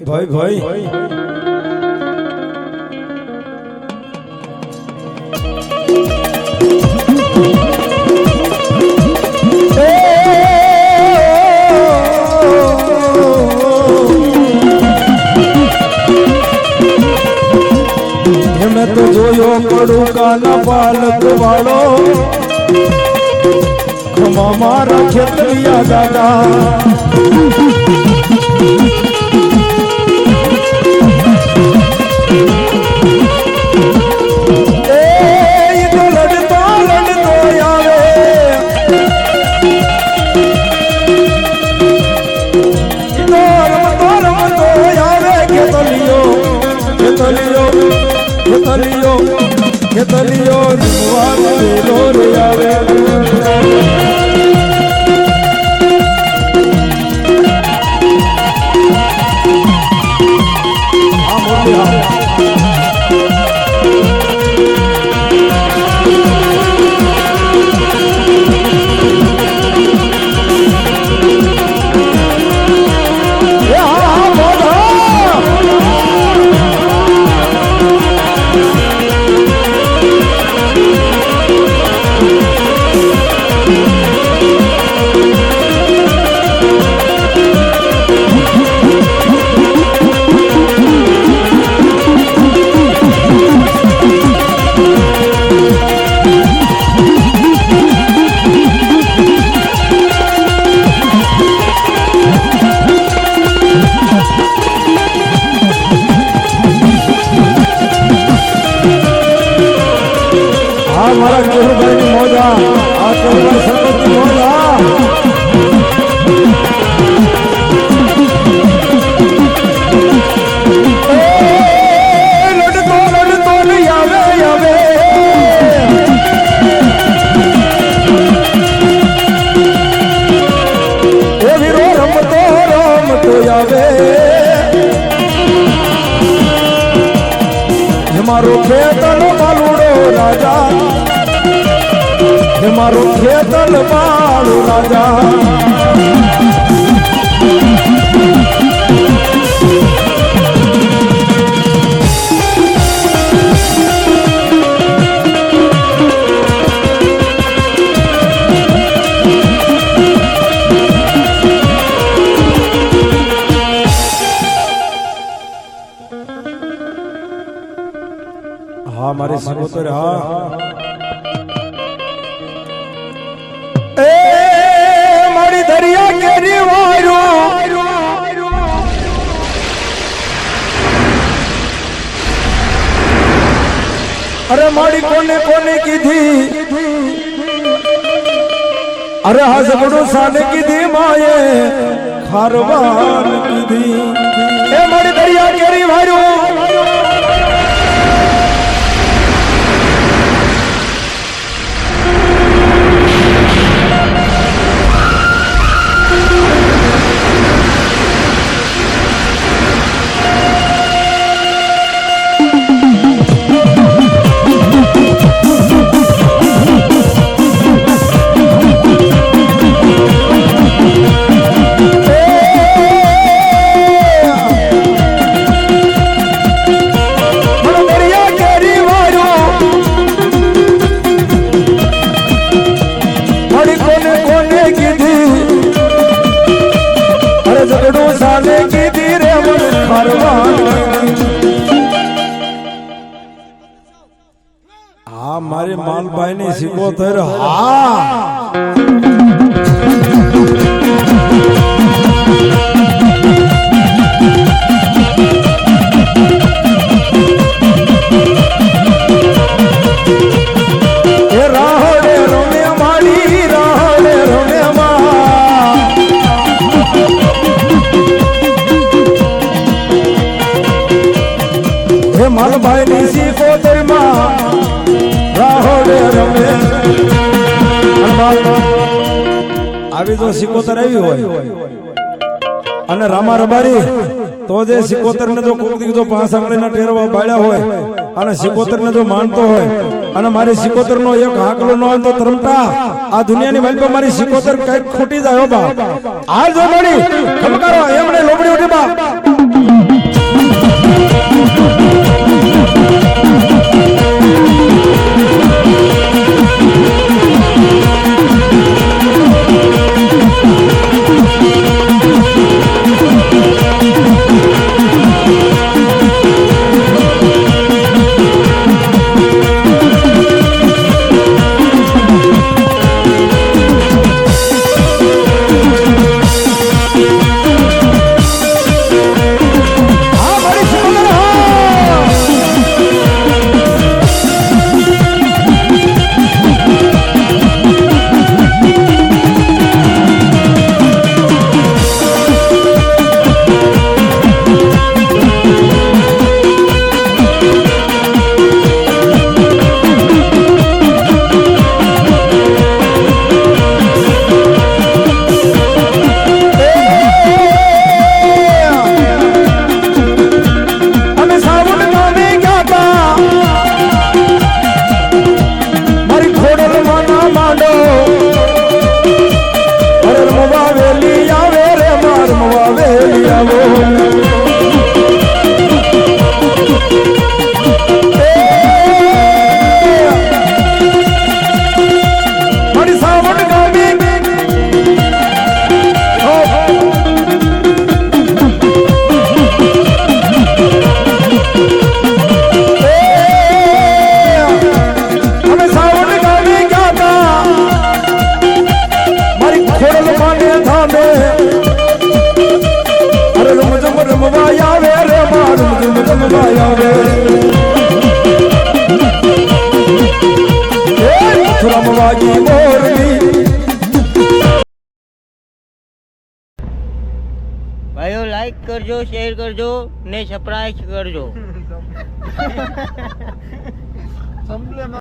ભાઈ ભાઈ ભાઈ તો જોયો પડું કાના પાલક વાળો. ખમા મારા ખેતરિયા દાદા ખેતલિયો ખેતલિયો જીવવા વેલો આવે. આ. મારા કેરુભાઈ ની મોજા આ. કેરુભાઈ ની મોજા મારો માલુડો રાજા. હે મારો ખેતલ માળો રાજા. હા મારી સિકોતર હા. એ મારી દરિયા કેરી વાયરો અરે મારી કોને કોને કીધી? અરે હા ઝઘડો સાને કીધી માએ? ખારવાન કીધી. એ મારી દરિયા કેરી વાયરો કોને કીધી અરે ઝઘડું સાને કીધી રે મને હા મારી માલભાઈ ની સિકોતર હા આવી જો સિકોતર આવી હોય અને રામા રબારી, તો જે સિકોતર ને જો કોક દીધો પાંચ આંગળીના ટેરવા પાડ્યા હોય અને સિકોતર ને જો માનતો હોય અને મારી સિકોતર નો એક હાકલો ન તો તરમતા, આ દુનિયાની માલ પર મારી સિકોતર કંઈક ખૂટી જાય બા આ જો મળી, ખમકારો, એમણે લોબડી ઉઠી બા થામે ભાઈઓ લાઈક કરજો શેર કરજો ને સપ્રાઈઝ કરજો.